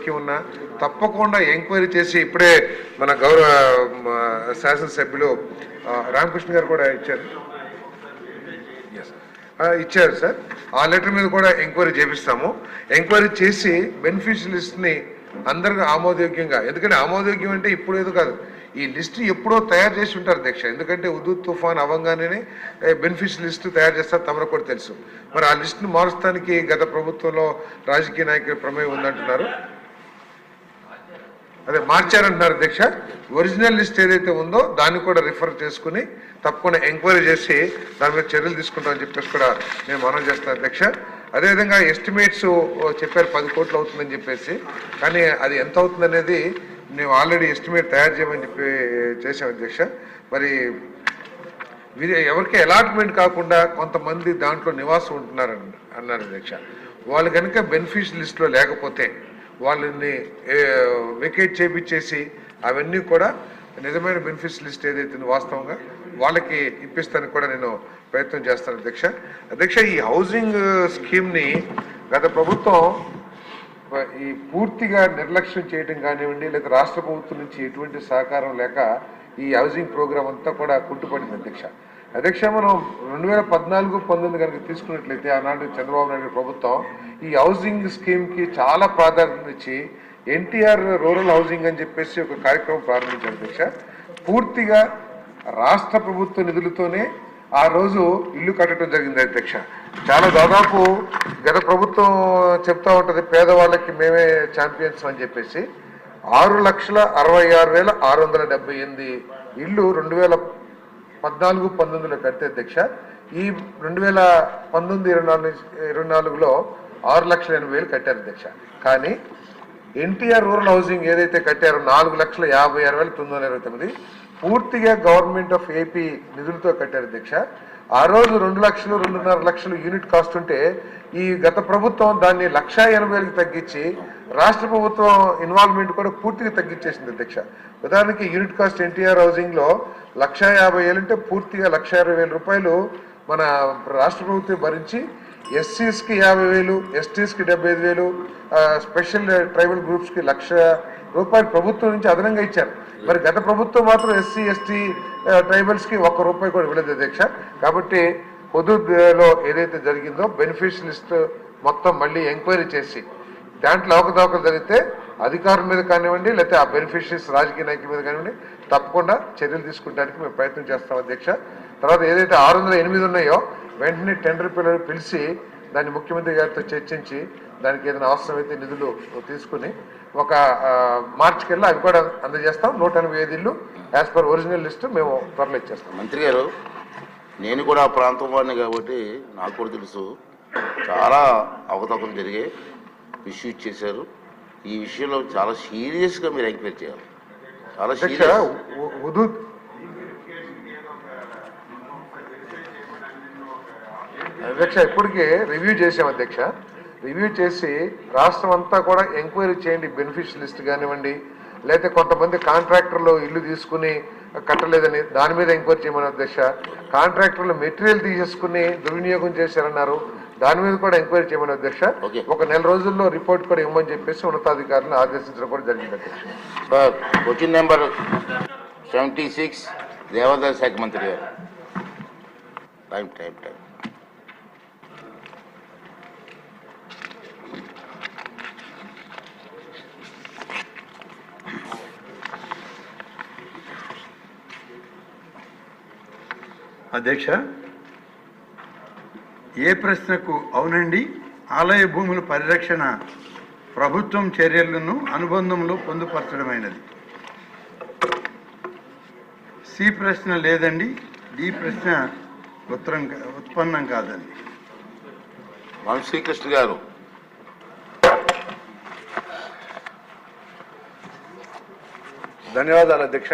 జోక్యం ఉన్నా తప్పకుండా ఎంక్వైరీ చేసి ఇప్పుడే మన గౌరవ శాసనసభ్యులు రామకృష్ణ గారు కూడా ఇచ్చారు. ఇచ్చారు సార్. ఆ లెటర్ మీద కూడా ఎంక్వైరీ చేపిస్తాము. ఎంక్వైరీ చేసి బెనిఫిషియల్ లిస్ట్ని అందరికీ ఆమోదయోగ్యంగా ఎందుకంటే ఆమోదయోగ్యం అంటే ఇప్పుడు ఏదో కాదు. ఈ లిస్ట్ ఎప్పుడో తయారు చేసి ఉంటారు దీక్ష. ఎందుకంటే ఉదు తుఫాన్ అవ్వగానే బెనిఫిషియల్ లిస్ట్ తయారు చేస్తారు తమరు కూడా తెలుసు. మరి ఆ లిస్ట్ను మారుస్తానికి గత ప్రభుత్వంలో రాజకీయ నాయకుల ప్రమేయం ఉందంటున్నారు. అదే మార్చారంటున్నారు అధ్యక్ష. ఒరిజినల్ లిస్ట్ ఏదైతే ఉందో దాన్ని కూడా రిఫర్ చేసుకుని తప్పకుండా ఎంక్వైరీ చేసి దాని మీద చర్యలు తీసుకుంటామని చెప్పేసి కూడా నేను మనం చేస్తాను అధ్యక్ష. అదేవిధంగా ఎస్టిమేట్స్ చెప్పారు పది కోట్లు అవుతుందని చెప్పేసి. కానీ అది ఎంత అవుతుంది అనేది మేము ఆల్రెడీ ఎస్టిమేట్ తయారు చేయమని చెప్పి చేసాం అధ్యక్ష. మరి వీరి ఎవరికి అలాట్మెంట్ కాకుండా కొంతమంది దాంట్లో నివాసం ఉంటున్నారు అన్నారు అధ్యక్ష. వాళ్ళు కనుక బెనిఫిషియల్ లిస్ట్లో లేకపోతే వాళ్ళని వెకేట్ చేపించేసి అవన్నీ కూడా నిజమైన బెనిఫిట్స్ లిస్ట్ ఏదైతే వాస్తవంగా వాళ్ళకి ఇప్పిస్తానికి కూడా నేను ప్రయత్నం చేస్తాను అధ్యక్ష. అధ్యక్ష ఈ హౌసింగ్ స్కీమ్ని గత ప్రభుత్వం ఈ పూర్తిగా నిర్లక్ష్యం చేయడం కానివ్వండి లేదా రాష్ట్ర ప్రభుత్వం నుంచి ఎటువంటి సహకారం లేక ఈ హౌసింగ్ ప్రోగ్రాం అంతా కూడా కుంటుపడింది అధ్యక్ష. అధ్యక్ష మనం రెండు వేల పద్నాలుగు పంతొమ్మిది కనుక తీసుకున్నట్లయితే ఆనాడు చంద్రబాబు నాయుడు ప్రభుత్వం ఈ హౌసింగ్ స్కీమ్కి చాలా ప్రాధాన్యత ఇచ్చి ఎన్టీఆర్ రూరల్ హౌసింగ్ అని చెప్పేసి ఒక కార్యక్రమం ప్రారంభించారు అధ్యక్ష. పూర్తిగా రాష్ట్ర ప్రభుత్వ నిధులతోనే ఆ రోజు ఇల్లు కట్టడం జరిగింది అధ్యక్ష. చాలా దాదాపు గత ప్రభుత్వం చెప్తా ఉంటుంది పేదవాళ్ళకి మేమే ఛాంపియన్స్ అని చెప్పేసి ఆరు లక్షల అరవై ఆరు వేల ఆరు వందల డెబ్బై ఎనిమిది ఇల్లు రెండు వేల పద్నాలుగు పంతొమ్మిదిలో కడితే అధ్యక్ష ఈ రెండు వేల పంతొమ్మిది ఇరవై నాలుగు ఇరవై నాలుగులో ఆరు లక్షల ఎనభై వేలు కట్టారు అధ్యక్ష. కానీ ఎన్టీఆర్ రూరల్ హౌసింగ్ ఏదైతే కట్టారో నాలుగు లక్షల యాభై ఆరు వేల తొమ్మిది వందల ఇరవై తొమ్మిది పూర్తిగా గవర్నమెంట్ ఆఫ్ ఏపీ నిధులతో కట్టారు అధ్యక్ష. ఆ రోజు రెండు లక్షలు రెండున్నర లక్షలు యూనిట్ కాస్ట్ ఉంటే ఈ గత ప్రభుత్వం దాన్ని లక్షా ఎనభై వేలకు తగ్గించి రాష్ట్ర ప్రభుత్వం ఇన్వాల్వ్మెంట్ కూడా పూర్తిగా తగ్గించేసింది అధ్యక్ష. ఉదాహరణకి యూనిట్ కాస్ట్ ఎన్టీఆర్ హౌసింగ్లో లక్షా యాభై వేలు పూర్తిగా లక్ష ఇరవై వేల రూపాయలు మన రాష్ట్ర ప్రభుత్వం భరించి ఎస్సీస్కి యాభై వేలు ఎస్టీస్కి డెబ్బై ఐదు వేలు స్పెషల్ ట్రైబల్ గ్రూప్స్కి లక్ష రూపాయలు ప్రభుత్వం నుంచి అదనంగా ఇచ్చారు. మరి గత ప్రభుత్వం మాత్రం ఎస్సీ ఎస్టీ ట్రైబల్స్కి ఒక్క రూపాయి కూడా ఇవ్వలేదు అధ్యక్ష. కాబట్టి పొదులో ఏదైతే జరిగిందో బెనిఫిషియల్ లిస్ట్ మొత్తం మళ్ళీ ఎంక్వైరీ చేసి దాంట్లో అవకతవకలు జరిగితే అధికారుల మీద కానివ్వండి లేకపోతే ఆ బెనిఫిషరీస్ రాజకీయ నాయకుల మీద కానివ్వండి తప్పకుండా చర్యలు తీసుకుంటానికి మేము ప్రయత్నం చేస్తాం అధ్యక్ష. తర్వాత ఏదైతే ఆరు వందల ఎనిమిది ఉన్నాయో వెంటనే టెండర్ పిల్లలు పిలిచి దాన్ని ముఖ్యమంత్రి గారితో చర్చించి దానికి ఏదైనా అవసరమైతే నిధులు తీసుకుని ఒక ఆ, మార్చికెళ్ళి అవి కూడా అందజేస్తాం. నూట ఎనభై ఐదు ఇల్లు యాజ్ పర్ ఒరిజినల్ లిస్ట్ మేము త్వరలో ఇచ్చేస్తాం. మంత్రి గారు నేను కూడా ఆ ప్రాంతం వాడిని కాబట్టి నాకు కూడా తెలుసు. చాలా అవకతవకలు జరిగాయి. ఇష్యూస్ చేశారు ఈ విషయంలో చాలా సీరియస్గా మీరు ఎంక్వైరీ చేయాలి. చాలా సీరియస్. అధ్యక్ష ఇప్పటికే రివ్యూ చేసాం అధ్యక్ష. రివ్యూ చేసి రాష్ట్రం అంతా కూడా ఎంక్వైరీ చేయండి బెనిఫిషియల్ లిస్ట్ కానివ్వండి. లేకపోతే కొంతమంది కాంట్రాక్టర్లు ఇల్లు తీసుకుని కట్టలేదని దాని మీద ఎంక్వైరీ చేయమని అధ్యక్ష కాంట్రాక్టర్లు మెటీరియల్ తీసేసుకుని దుర్వినియోగం చేశారన్నారు. దాని మీద కూడా ఎంక్వైరీ చేయమని అధ్యక్ష. ఒక నెల రోజుల్లో రిపోర్ట్ కూడా ఇవ్వమని చెప్పేసి ఉన్నతాధికారులను ఆదేశించడం కూడా జరిగింది. అధ్యక్ష క్వశ్చన్ నెంబర్ సెవెంటీ సిక్స్ దేవాదాయ శాఖ మంత్రి గారు. Time time time. అధ్యక్ష ఏ ప్రశ్నకు అవునండి ఆలయ భూముల పరిరక్షణ ప్రభుత్వం చర్యలను అనుబంధంలో పొందుపరచడమైనది. సి ప్రశ్న లేదండి డి ప్రశ్న ఉత్తరం ఉత్పన్నం కాదండి. శ్రీకృష్ణ గారు. ధన్యవాదాలు అధ్యక్ష.